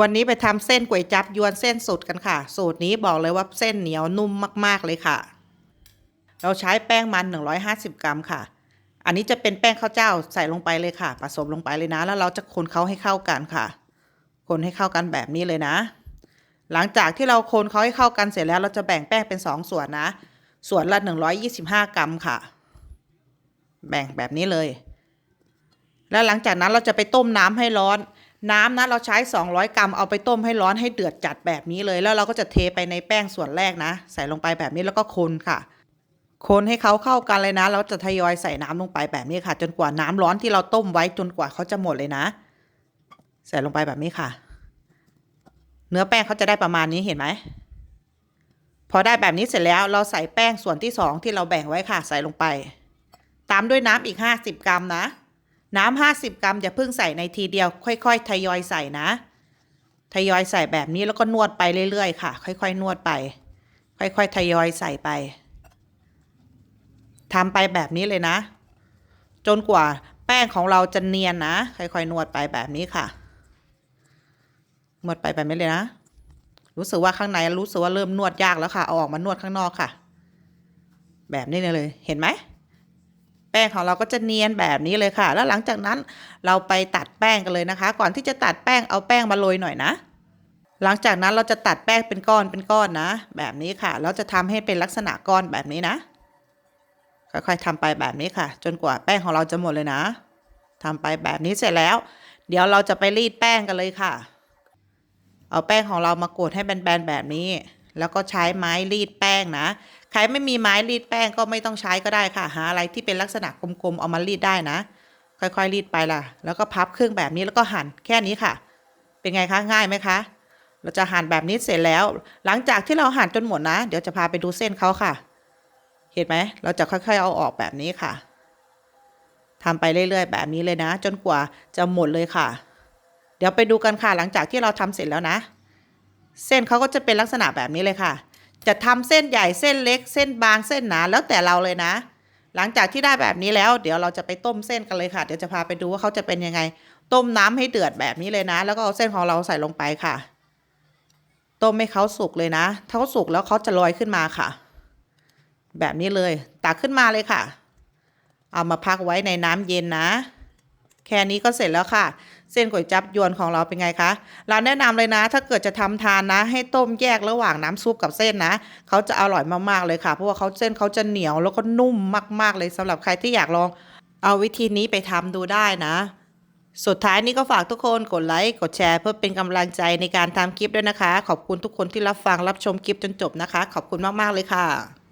วันนี้ไปทำเส้นก๋วยจับยวนเส้นสุดกันค่ะ สูตรนี้บอกเลยว่าเส้นเหนียวนุ่มมากๆเลยค่ะ เราใช้แป้งมัน 150 กรัมค่ะ อันนี้จะเป็นแป้งข้าวเจ้าใส่ลงไปเลยค่ะ ผสมลงไปเลยนะ แล้วเราจะคนเขาให้เข้ากันค่ะ คนให้เข้ากันแบบนี้เลยนะ หลังจากที่เราคนเขาให้เข้ากันเสร็จแล้ว เราจะแบ่งแป้งเป็น 2 ส่วนนะ ส่วนละ 125 กรัมค่ะ แบ่งแบบนี้เลย แล้วหลังจากนั้นเราจะไปต้มน้ำให้ร้อน น้ำนะเราใช้ 200 กรัมเอาไปต้มให้ร้อนให้เดือดจัดแบบนี้เลย แล้วเราก็จะเทไปในแป้งส่วนแรกนะ ใส่ลงไปแบบนี้แล้วก็คนค่ะ คนให้เขาเข้ากันเลยนะแล้วจะทยอยใส่น้ำลงไปแบบนี้ค่ะ จนกว่าน้ำร้อนที่เราต้มไว้จนกว่าเขาจะหมดเลยนะ ใส่ลงไปแบบนี้ค่ะ เนื้อแป้งเขาจะได้ประมาณนี้เห็นไหมพอได้แบบนี้เสร็จแล้วเราใส่แป้งส่วนที่สองที่เราแบ่งไว้ค่ะ ใส่ลงไป ตามด้วยน้ำอีก 50 กรัมนะ น้ำห้าสิบกรัมอย่าเพิ่งใส่ในทีเดียว ค่อยๆ ทยอยใส่นะ ทยอยใส่แบบนี้แล้วก็นวดไปเรื่อยๆค่ะ ค่อยๆ นวดไป ค่อยๆ ทยอยใส่ไปทำไปแบบนี้เลยนะ จนกว่าแป้งของเราจะเนียนนะ ค่อยๆ นวดไปแบบนี้ค่ะ นวดไปแบบนี้เลยนะ รู้สึกว่าข้างในรู้สึกว่าเริ่มนวดยากแล้วค่ะ เอาออกมานวดข้างนอกค่ะ แบบนี้เลย เห็นไหม ป้งของเราก็จะเนียนแบบนี้เลยค่ะ แล้วหลังจากนั้นเราไปตัดแป้งกันเลยนะคะ ก่อนที่จะตัดแป้งเอาแป้งมาโรยหน่อยนะ หลังจากนั้นเราจะตัดแป้งเป็นก้อนเป็นก้อนนะ แบบนี้ค่ะ เราจะทำให้เป็นลักษณะก้อนแบบนี้นะ ค่อยๆทำไปแบบนี้ค่ะ จนกว่าแป้งของเราจะหมดเลยนะทำไปแบบนี้เสร็จแล้ว เดี๋ยวเราจะไปรีดแป้งกันเลยค่ะ เอาแป้งของเรามากดให้แบนๆแบบนี้ แล้วก็ใช้ไม้รีดแป้ง นะใครไม่มีไม้รีดแป้งก็ไม่ต้องใช้ก็ได้ค่ะ หาอะไรที่เป็นลักษณะกลมๆเอามารีดได้นะ ค่อยๆรีดไปล่ะ แล้วก็พับครึ่งแบบนี้แล้วก็หั่นแค่นี้ค่ะ เป็นไงคะง่ายไหมคะ เราจะหั่นแบบนี้เสร็จแล้ว หลังจากที่เราหั่นจนหมดนะ เดี๋ยวจะพาไปดูเส้นเขาค่ะ เห็นไหมเราจะค่อยๆเอาออกแบบนี้ค่ะทำไปเรื่อยๆ แบบนี้เลยนะ จนกว่าจะหมดเลยค่ะ เดี๋ยวไปดูกันค่ะหลังจากที่เราทำเสร็จแล้วนะ เส้นเขาก็จะเป็นลักษณะแบบนี้เลยค่ะ จะทำเส้นใหญ่เส้นเล็กเส้นบางเส้นหนาแล้วแต่เราเลยนะ หลังจากที่ได้แบบนี้แล้ว เดี๋ยวเราจะไปต้มเส้นกันเลยค่ะ เดี๋ยวจะพาไปดูว่าเขาจะเป็นยังไง ต้มน้ำให้เดือดแบบนี้เลยนะ แล้วก็เอาเส้นของเราใส่ลงไปค่ะ ต้มให้เขาสุกเลยนะถ้าเขาสุกแล้วเขาจะลอยขึ้นมาค่ะ แบบนี้เลยตักขึ้นมาเลยค่ะ เอามาพักไว้ในน้ำเย็นนะ แค่นี้ก็เสร็จแล้วค่ะ เส้นก๋วยจับยวนของเราเป็นไงคะ เราแนะนำเลยนะ ถ้าเกิดจะทำทานนะ ให้ต้มแยกระหว่างน้ำซุปกับเส้นนะเขาจะอร่อยมากๆเลยค่ะ เพราะว่าเขาเส้นเขาจะเหนียวแล้วก็นุ่มมาก ๆ เลยสำหรับใครที่อยากลองเอาวิธีนี้ไปทำดูได้นะ สุดท้ายนี้ก็ฝากทุกคนกดไลค์กดแชร์เพื่อเป็นกำลังใจในการทำคลิปด้วยนะคะ ขอบคุณทุกคนที่รับฟังรับชมคลิปจนจบนะคะ ขอบคุณมากๆเลยค่ะ